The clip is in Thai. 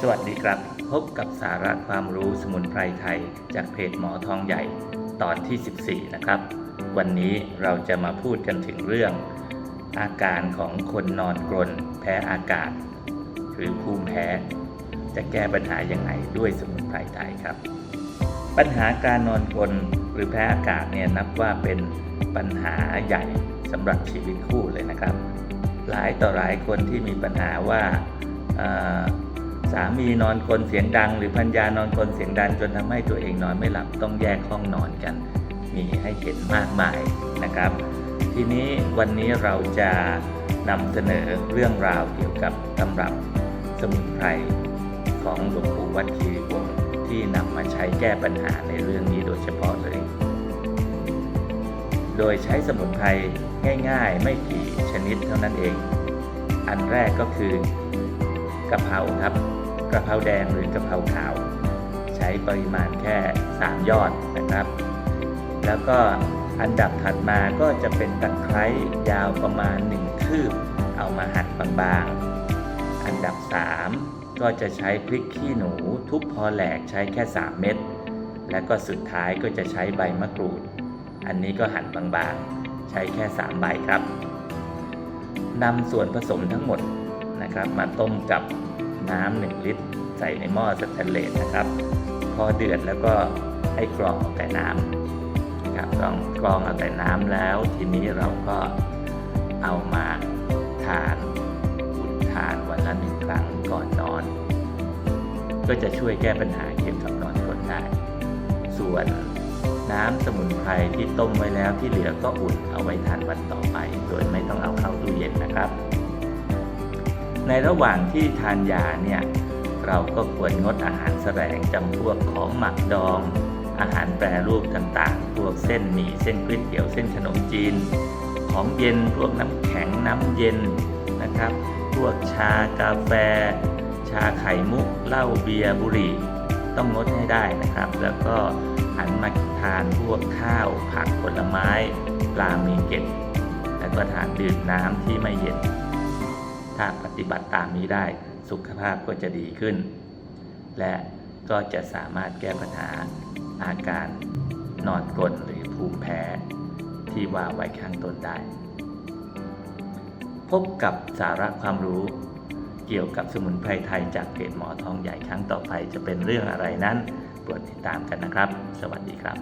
สวัสดีครับ พบกับสาระความรู้สมุนไพรไทย จากเพจหมอทองใหญ่ตอนที่ 14 นะครับ วันนี้เราจะมาพูดกันถึงเรื่อง อาการของคนนอนกรนแพ้อากาศ หรือภูมิแพ้ จะแก้ปัญหาอยังไงด้วยสมุนไพรไทยครับ ปัญหาการนอนกรนหรือแพ้อากาศเนี่ยนับว่าเป็นปัญหาใหญ่สำหรับชีวิตคู่เลยนะครับ หลายต่อหลายคนที่มีปัญหาว่า สามีนอนกรนเสียงดัง หรือพัญญานอนกรนเสียงดังจนทำให้ตัวเองนอนไม่หลับต้องแยกห้องนอนกัน มีให้เห็นมากมายนะครับ ทีนี้วันนี้เราจะนำเสนอเรื่องราวเกี่ยวกับตำรับสมุนไพรของหลวงปู่วัดคีรีวงศ์ที่นำมาใช้แก้ปัญหาในเรื่องนี้โดยเฉพาะเลย โดยใช้สมุนไพรง่ายๆ ไม่กี่ชนิดเท่านั้นเอง อันแรกก็คือ กะเพราครับกะเพราแดงหรือกะเพราขาว ใช้ปริมาณแค่ 3 ยอดนะครับ แล้วก็อันดับถัดมาก็จะเป็นตะไคร้ยาวประมาณ 1 คืบ เอามาหั่นบางๆ อันดับ 3 ก็จะใช้พริกขี้หนูทุบพอแหลกใช้แค่ 3 เม็ดและก็สุดท้ายก็จะใช้ใบมะกรูด อันนี้ก็หั่นบางๆ ใช้แค่ 3 ใบครับนำส่วนผสมทั้งหมด นะครับ มาต้มกับน้ำ1ลิตร ใส่ในหม้อสแตนเลสนะครับ พอเดือดแล้วก็ให้กรองเอาแต่น้ำครับกรองกรองเอาแต่น้ำแล้ว ทีนี้เราก็เอามาทานอุ่นทานวันละหนึ่งครั้งก่อนนอน ก็จะช่วยแก้ปัญหาเกี่ยวกับนอนกรนได้ ส่วนน้ำสมุนไพรที่ต้มไว้แล้วที่เหลือก็อุ่นเอาไว้ทานวันต่อไป โดยไม่ต้องเอาเข้าตู้เย็นนะครับ ในระหว่างที่ทานยาเนี่ย เราก็ควรงดอาหารแสลงจำพวกของหมักดอง อาหารแปรรูปต่างๆ พวกเส้นหมี่เส้นก๋วยเตี๋ยวเส้นขนมจีน ของเย็นพวกน้ำแข็งน้ำเย็นนะครับ พวกชากาแฟ ชาไข่มุกเหล้าเบียร์บุหรี่ ต้องงดให้ได้นะครับ แล้วก็หันมาทานพวกข้าวผักผลไม้ปลามีเก็ดแล้วก็ทานดื่มน้ำที่ไม่เย็น ถ้าปฏิบัติตามนี้ได้สุขภาพก็จะดีขึ้น และก็จะสามารถแก้ปัญหาอาการนอนกรนหรือภูมิแพ้ที่ว่าไว้ข้างต้นได้ พบกับสาระความรู้เกี่ยวกับสมุนไพรไทยจากเพจหมอทองใหญ่ครั้งต่อไปจะเป็นเรื่องอะไรนั้นโปรดติดตามกันนะครับ สวัสดีครับ